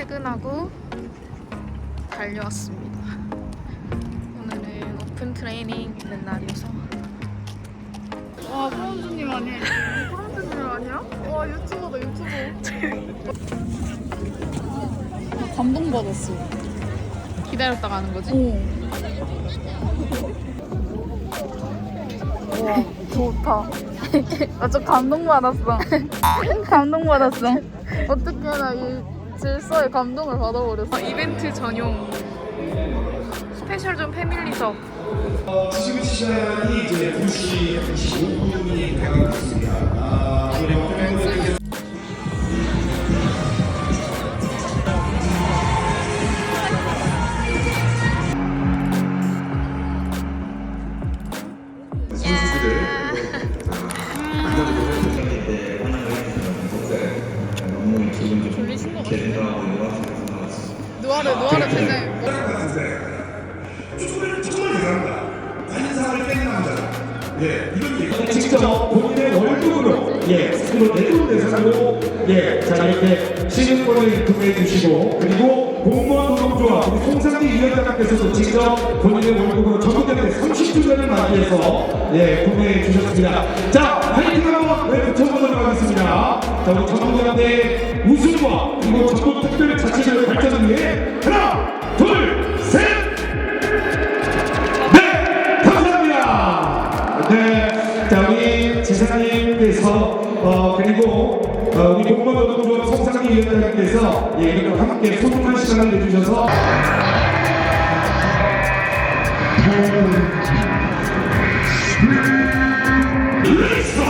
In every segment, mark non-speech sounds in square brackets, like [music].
퇴근하고 달려왔습니다. 오늘은 오픈 트레이닝 있는 날이어서 와 프랑스님 아니에요? 프랑스님 아니야? 와 유튜버다 유튜버 [laughs] 감동받았어 기다렸다가 하는 거지? 와 좋다 나 좀 감동받았어 [laughs] 감동받았어 어떻게 나이 질서에 감동을 받아버렸어 어, 이벤트 전용 스페셜 좀 패밀리석 지금 시간이 이제 2시 25분이 다가고 있습니다. 직접 본인의 월급으로 예, 스스로 내돈 대상으로 예, 자 이렇게 시민권을 구매해 주시고 그리고 공무원 노동조합 우리 송상기 위원장님께서도 직접 본인의 월급으로 전국대회 30주년을 맞이해서 예, 구매해 주셨습니다. 자, 화이팅 한번 네, 붙여보도록 하겠습니다. 자, 우리 전국대회 우승과 그리고 전국특별 자치를 발전을 위해 하나, 어 그리고 어, 우리 공무원 노동조합 송상기 위원장님께서 예, 이렇게 함께 소통한 시간을 내주셔서 리서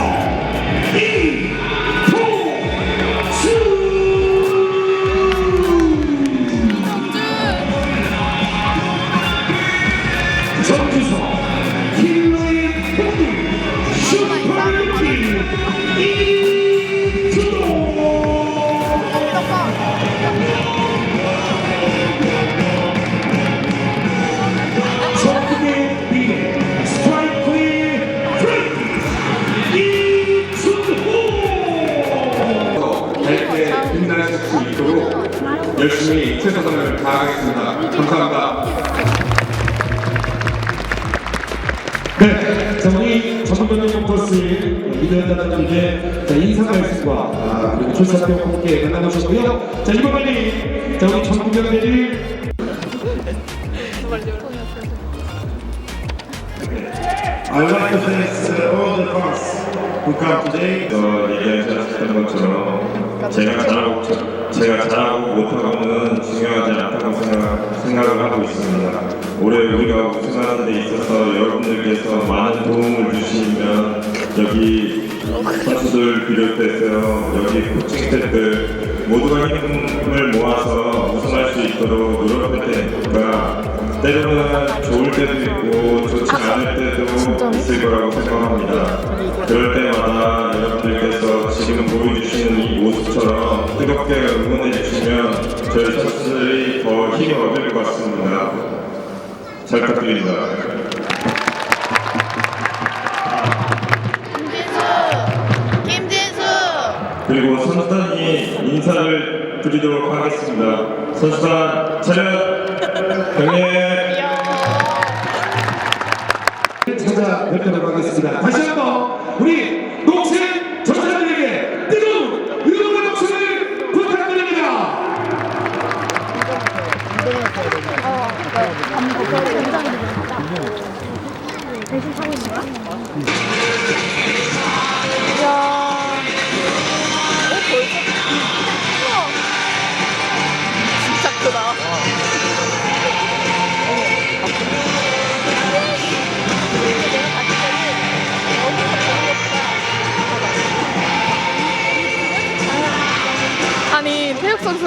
최선을 다하겠습니다. 감사합니다. 네, 자 우리 버스 리더단장님께 자 인사 말씀과 아, 그리고 출사표 함께 만나보셨고요. 자 이번 빨리 자 우리 전문변대를 I would like to thank all the fans who come today. 어, 얘기하셨던 것처럼 제가 잘하고 저- 제가 잘하고 못하고는 중요하지 않다고 생각, 생각을 하고 있습니다. 올해 우리가 우승하는 데 있어서 여러분들께서 많은 도움을 주시면 여기 선수들 비롯해서 여기 코칭 스태프들 모두가 힘을 모아서 우승할 수 있도록 노력할 테니까 때로는 좋을 때도 있고 좋지 않을 때도 있을 거라고 생각합니다. 그럴 때마다 여러분들께서 지금 보여주시는 이 모습처럼 뜨겁게 응원해 주시면 저희 선수들이 더 힘을 얻을 것 같습니다. 잘 부탁드립니다. 김진수! 그리고 선수단이 인사를 드리도록 하겠습니다. 선수단 차렷 경례 찾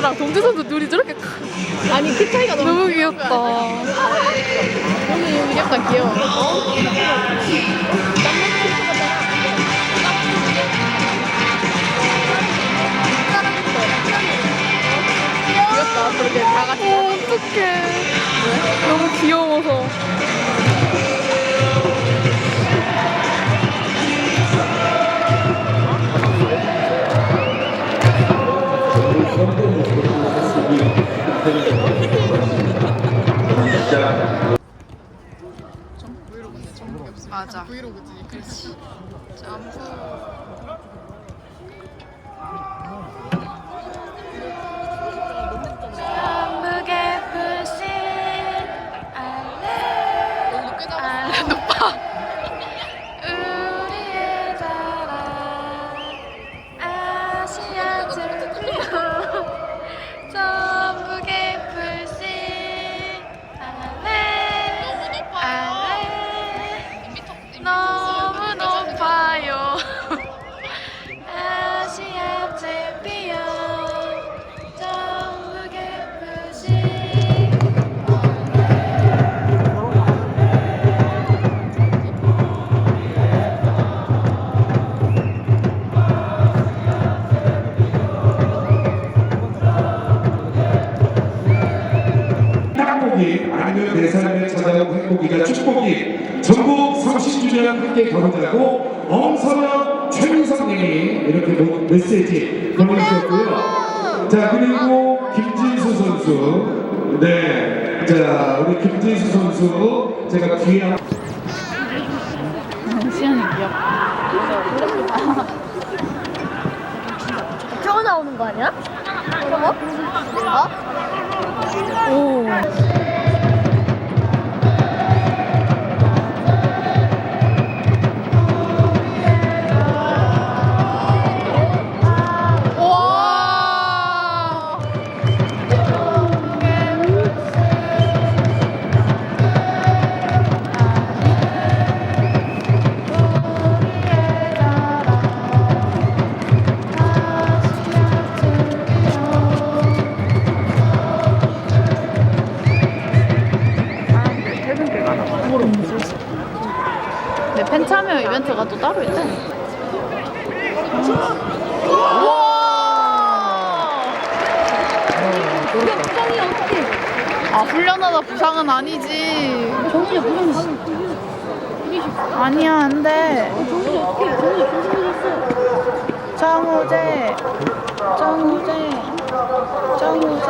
선수랑 동재 선수 둘이 저렇게 크- 아니 키 차이가 너무 너무 귀엽다. 오늘 여기 약간 귀여워 귀엽다 그렇게 다 같이 어, 어떡해. 너무 귀여워서. 아, 네. 정 브이로그지 정국이 없으니까 맞아. 브이로그지. 그렇지. 점프 30주년 함께 결혼자고 엄선영 최민성님이 이렇게 뭐 메시지 보내주셨고요. 자 그리고 김진수 선수, 네, 자 우리 김진수 선수 제가 뒤에 한- 저거 나오는 거 아니야? 저거? 어? 와. 훈련하다 부상은 아니지. 정훈이 부상했어. 아니야 안 돼. 정훈이 어떻게, 정훈이 부상했어. 정우재, 정우재, 정우재.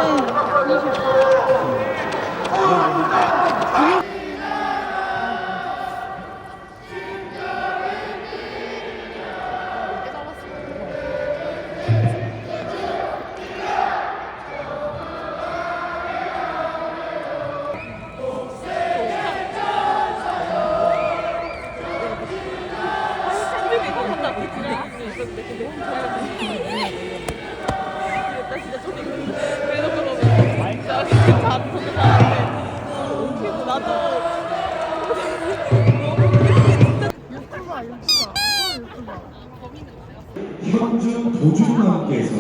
현준 도준남께서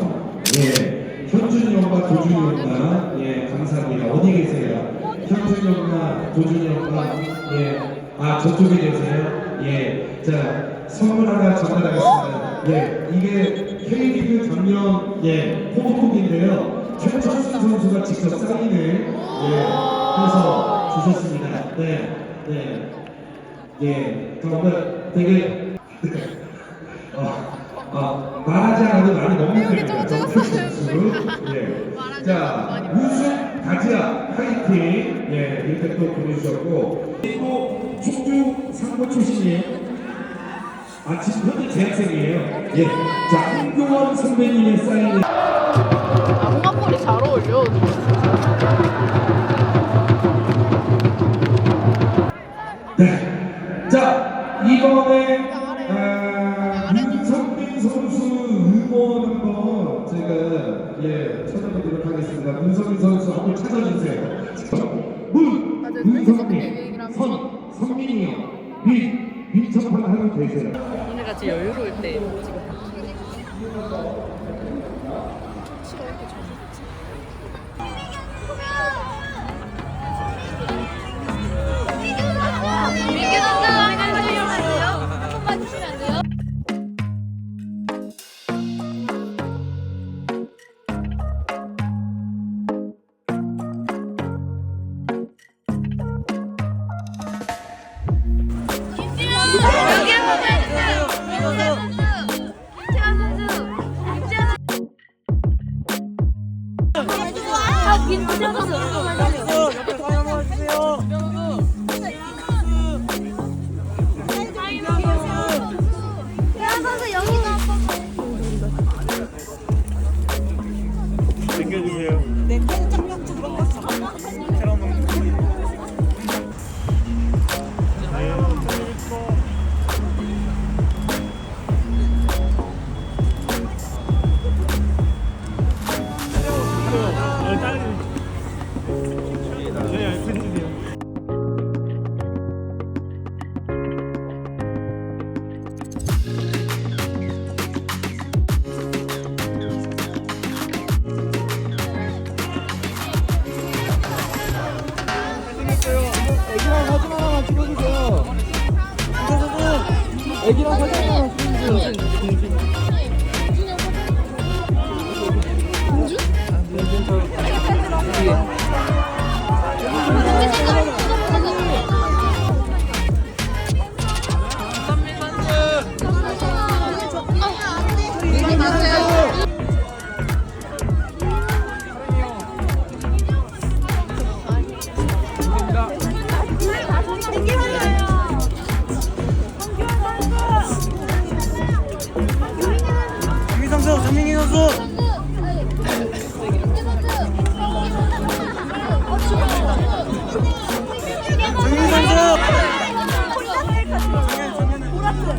예 현준 형과 도준 형과 예 감사합니다. 어디 계세요? 현준 형과 도준 형과 예아 저쪽에 계세요? 예자 선물 하나 전달하겠습니다. 예 이게 K리그 작년 예 포토북인데요 최철수 선수가 직접 사인을 예 해서 주셨습니다 네네예 정말 되게 어, 어, 말하지 않아도 많이 넘는 편이에요. 예. 자, 우승 가지야 화이팅. 예, 이렇게 또 보내주셨고 그리고 충주 상고 출신이에요. 아, 지금 현재 재학생이에요. 예. 자, 홍교원 선배님의 사인을 잘 어울려. 네. 자, 이번에 아, 문성민 선수 응원 한번 제가 예 찾아보도록 하겠습니다. 문성민 선수 한번 찾아주세요. 문, 문성민, 선, 성민이요. 민, 민첩한 하루 되세요. 오늘 같이 여유로울 때 민규 김태 한번 찍어주세요. 애기랑 사진.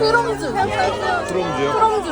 드럼즈. 드럼즈요? 드럼즈.